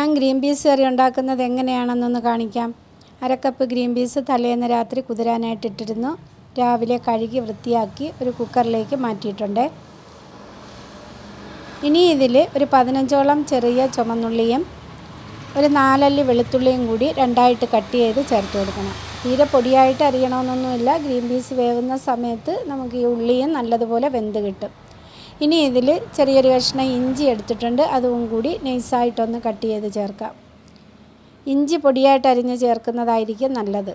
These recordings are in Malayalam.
ഞാൻ ഗ്രീൻ പീസ് കറി ഉണ്ടാക്കുന്നത് എങ്ങനെയാണെന്നൊന്ന് കാണിക്കാം. അരക്കപ്പ് ഗ്രീൻ പീസ് തലേന്ന് രാത്രി കുതിരാനായിട്ട് ഇട്ടിരുന്നു. രാവിലെ കഴുകി വൃത്തിയാക്കി ഒരു കുക്കറിലേക്ക് മാറ്റിയിട്ടുണ്ട്. ഇനി ഇതിൽ ഒരു പതിനഞ്ചോളം ചെറിയ ചുമന്നുള്ളിയും ഒരു നാലല്ലി വെളുത്തുള്ളിയും കൂടി രണ്ടായിട്ട് കട്ട് ചെയ്ത് ചേർത്ത് കൊടുക്കണം. തീരെ പൊടിയായിട്ട് അറിയണമെന്നൊന്നുമില്ല ഗ്രീൻ പീസ് വേവുന്ന സമയത്ത് നമുക്ക് ഈ ഉള്ളിയും നല്ലതുപോലെ വെന്ത് കിട്ടും. ഇനി ഇതിൽ ചെറിയൊരു കഷ്ണം ഇഞ്ചി എടുത്തിട്ടുണ്ട്. അതും കൂടി നൈസായിട്ടൊന്ന് കട്ട് ചെയ്ത് ചേർക്കാം. ഇഞ്ചി പൊടിയായിട്ട് അരിഞ്ഞ് ചേർക്കുന്നതായിരിക്കും നല്ലത്.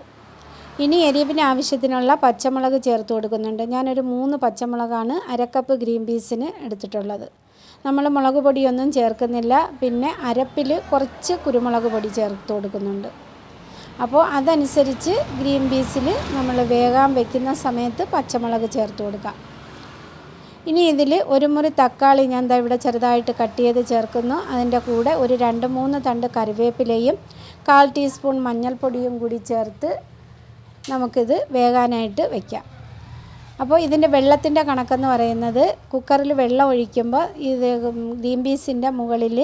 ഇനി എരിവിന് ആവശ്യത്തിനുള്ള പച്ചമുളക് ചേർത്ത് കൊടുക്കുന്നുണ്ട്. ഞാനൊരു മൂന്ന് പച്ചമുളകാണ് അരക്കപ്പ് ഗ്രീൻ പീസിന് എടുത്തിട്ടുള്ളത്. നമ്മൾ മുളക് പൊടിയൊന്നും ചേർക്കുന്നില്ല. പിന്നെ അരപ്പിൽ കുറച്ച് കുരുമുളക് പൊടി ചേർത്ത് കൊടുക്കുന്നുണ്ട്. അപ്പോൾ അതനുസരിച്ച് ഗ്രീൻ പീസിൽ നമ്മൾ വേകാൻ വെക്കുന്ന സമയത്ത് പച്ചമുളക് ചേർത്ത് കൊടുക്കാം. ഇനി ഇതിൽ ഒരു മുറി തക്കാളി ഞാൻ ദാ ഇവിടെ ചെറുതായിട്ട് കട്ട് ചെയ്ത് ചേർക്കുന്നു. അതിന്റെ കൂടെ ഒരു രണ്ട് മൂന്ന് തണ്ട് കറിവേപ്പിലയും കാൽ ടീസ്പൂൺ മഞ്ഞൾപ്പൊടിയും കൂടി ചേർത്ത് നമുക്കിത് വേകാനായിട്ട് വയ്ക്കാം അപ്പോൾ ഇതിന്റെ വെള്ളത്തിന്റെ കണക്കെന്ന് പറയുന്നത് കുക്കറിൽ വെള്ളം ഒഴിക്കുമ്പോൾ ഇത് ഗ്രീൻ പീസിന്റെ മുകളിൽ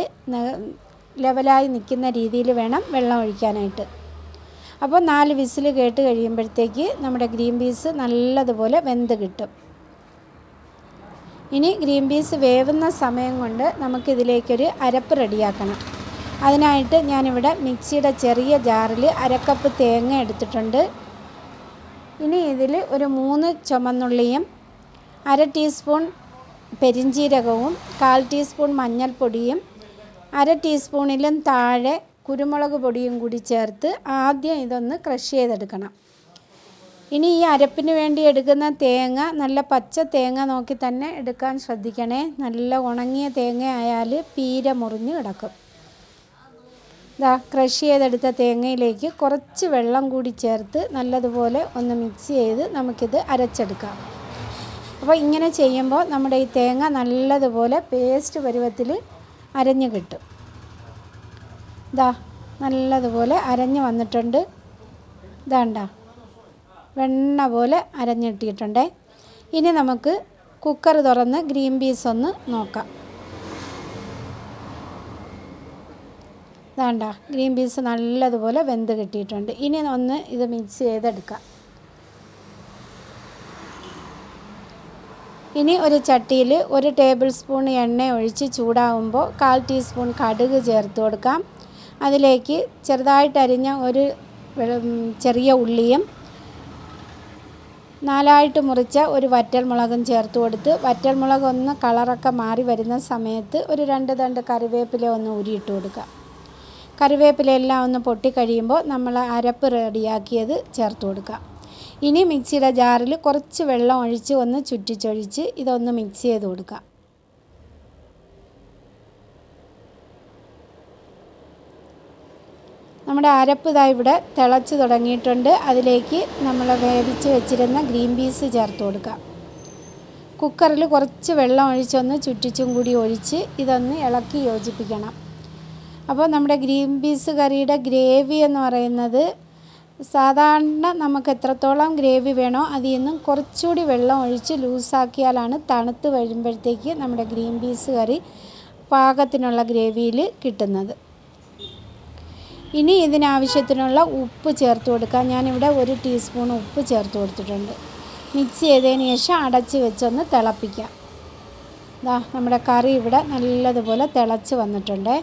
ലെവലായി നിൽക്കുന്ന രീതിയിൽ വേണം വെള്ളം ഒഴിക്കാനായിട്ട്. അപ്പോൾ നാല് വിസിൽ കേട്ട് കഴിയുമ്പോഴത്തേക്ക് നമ്മുടെ ഗ്രീൻ പീസ് നല്ലതുപോലെ വെന്ത് കിട്ടും. ഇനി ഗ്രീൻ പീസ് വേവുന്ന സമയം കൊണ്ട് നമുക്കിതിലേക്കൊരു അരപ്പ് റെഡിയാക്കണം. അതിനായിട്ട് ഞാനിവിടെ മിക്സിയുടെ ചെറിയ ജാറിൽ അരക്കപ്പ് തേങ്ങ എടുത്തിട്ടുണ്ട്. ഇനി ഇതിൽ ഒരു മൂന്ന് ചുമന്നുള്ളിയും അര ടീസ്പൂൺ പെരിഞ്ജീരകവും കാൽ ടീസ്പൂൺ മഞ്ഞൾപ്പൊടിയും അര ടീസ്പൂണിലും താഴെ കുരുമുളക് പൊടിയും കൂടി ചേർത്ത് ആദ്യം ഇതൊന്ന് ക്രഷ് ചെയ്തെടുക്കണം. ഇനി ഈ അരപ്പിന് വേണ്ടി എടുക്കുന്ന തേങ്ങ നല്ല പച്ച തേങ്ങ നോക്കി തന്നെ എടുക്കാൻ ശ്രദ്ധിക്കണേ. നല്ല ഉണങ്ങിയ തേങ്ങ ആയാൽ പീര മുറിഞ്ഞ് കിടക്കും. ഇതാ ക്രഷ് ചെയ്തെടുത്ത തേങ്ങയിലേക്ക് കുറച്ച് വെള്ളം കൂടി ചേർത്ത് നല്ലതുപോലെ ഒന്ന് മിക്സ് ചെയ്ത് നമുക്കിത് അരച്ചെടുക്കാം. അപ്പോൾ ഇങ്ങനെ ചെയ്യുമ്പോൾ നമ്മുടെ ഈ തേങ്ങ നല്ലതുപോലെ പേസ്റ്റ് പരുവത്തിൽ അരഞ്ഞ് കിട്ടും. ഇതാ നല്ലതുപോലെ അരഞ്ഞ് വന്നിട്ടുണ്ട്. ഇതാണ്ട. വെണ്ണ പോലെ അരഞ്ഞിട്ടിട്ടുണ്ട് ഇനി നമുക്ക് കുക്കർ തുറന്ന് ഗ്രീൻ പീസ് ഒന്ന് നോക്കാം. വേണ്ട ഗ്രീൻ പീസ് നല്ലതുപോലെ വെന്ത് കിട്ടിയിട്ടുണ്ട്. ഇനി ഒന്ന് ഇത് മിക്സ് ചെയ്തെടുക്കാം. ഇനി ഒരു ചട്ടിയിൽ ഒരു ടേബിൾ സ്പൂൺ എണ്ണ ഒഴിച്ച് ചൂടാവുമ്പോൾ കാൽ ടീസ്പൂൺ കടുക് ചേർത്ത് കൊടുക്കാം. അതിലേക്ക് ചെറുതായിട്ട് അരിഞ്ഞ ഒരു ചെറിയ ഉള്ളിയും നാലായിട്ട് മുറിച്ച ഒരു വറ്റൽമുളകും ചേർത്ത് കൊടുത്ത് വറ്റൽമുളക് ഒന്ന് കളറൊക്കെ മാറി വരുന്ന സമയത്ത് ഒരു രണ്ട് തണ്ട് കറിവേപ്പില ഒന്ന് ഉരിയിട്ട് കൊടുക്കുക. കറിവേപ്പില എല്ലാം ഒന്ന് പൊട്ടിക്കഴിയുമ്പോൾ നമ്മൾ അരപ്പ് റെഡിയാക്കിയത് ചേർത്ത് കൊടുക്കുക. ഇനി മിക്സിയുടെ ജാറിൽ കുറച്ച് വെള്ളം ഒഴിച്ച് ഒന്ന് ചുറ്റിച്ചൊഴിച്ച് ഇതൊന്ന് മിക്സ് ചെയ്ത് കൊടുക്കുക. നമ്മുടെ അരപ്പ് ഇതാ ഇവിടെ തിളച്ച് തുടങ്ങിയിട്ടുണ്ട്. അതിലേക്ക് നമ്മൾ വേവിച്ച് വെച്ചിരുന്ന ഗ്രീൻ പീസ് ചേർത്ത് കൊടുക്കാം. കുക്കറിൽ കുറച്ച് വെള്ളം ഒഴിച്ചൊന്ന് ചുറ്റിച്ചും കൂടി ഒഴിച്ച് ഇതൊന്ന് ഇളക്കി യോജിപ്പിക്കണം. അപ്പോൾ നമ്മുടെ ഗ്രീൻ പീസ് കറിയുടെ ഗ്രേവി എന്ന് പറയുന്നത് സാധാരണ നമുക്ക് എത്രത്തോളം ഗ്രേവി വേണോ അതിൽ നിന്നും കുറച്ചുകൂടി വെള്ളം ഒഴിച്ച് ലൂസാക്കിയാലാണ് തണുത്ത് വരുമ്പോഴത്തേക്ക് നമ്മുടെ ഗ്രീൻ പീസ് കറി പാകത്തിനുള്ള ഗ്രേവിയിൽ കിട്ടുന്നത്. ഇനി ഇതിനാവശ്യത്തിനുള്ള ഉപ്പ് ചേർത്ത് കൊടുക്കാം ഞാനിവിടെ ഒരു ടീസ്പൂൺ ഉപ്പ് ചേർത്ത് കൊടുത്തിട്ടുണ്ട്. മിക്സ് ചെയ്തതിന് ശേഷം അടച്ച് വെച്ചൊന്ന് തിളപ്പിക്കാം. ഇതാ നമ്മുടെ കറി ഇവിടെ നല്ലതുപോലെ തിളച്ച് വന്നിട്ടുണ്ട്.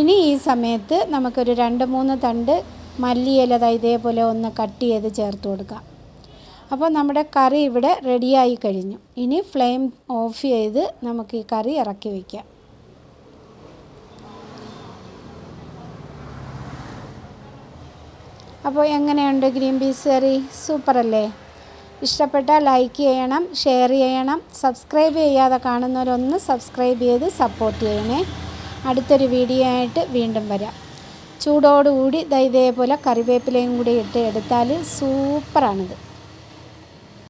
ഇനി ഈ സമയത്ത് നമുക്കൊരു രണ്ട് മൂന്ന് തണ്ട് മല്ലിയില ഇതേപോലെ ഒന്ന് കട്ട് ചെയ്ത് ചേർത്ത് കൊടുക്കാം. അപ്പോൾ നമ്മുടെ കറി ഇവിടെ റെഡിയായി കഴിഞ്ഞു. ഇനി ഫ്ലെയിം ഓഫ് ചെയ്ത് നമുക്ക് ഈ കറി ഇറക്കി വയ്ക്കാം അപ്പോൾ എങ്ങനെയുണ്ട് ഗ്രീൻ പീസ് കറി? സൂപ്പറല്ലേ? ഇഷ്ടപ്പെട്ടാൽ ലൈക്ക് ചെയ്യണം ഷെയർ ചെയ്യണം സബ്സ്ക്രൈബ് ചെയ്യാതെ കാണുന്നവരൊന്ന് സബ്സ്ക്രൈബ് ചെയ്ത് സപ്പോർട്ട് ചെയ്യണേ. അടുത്തൊരു വീഡിയോ ആയിട്ട് വീണ്ടും വരാം. ചൂടോടുകൂടി പോലെ കറിവേപ്പിലയും കൂടി ഇട്ട് എടുത്താൽ സൂപ്പറാണിത്.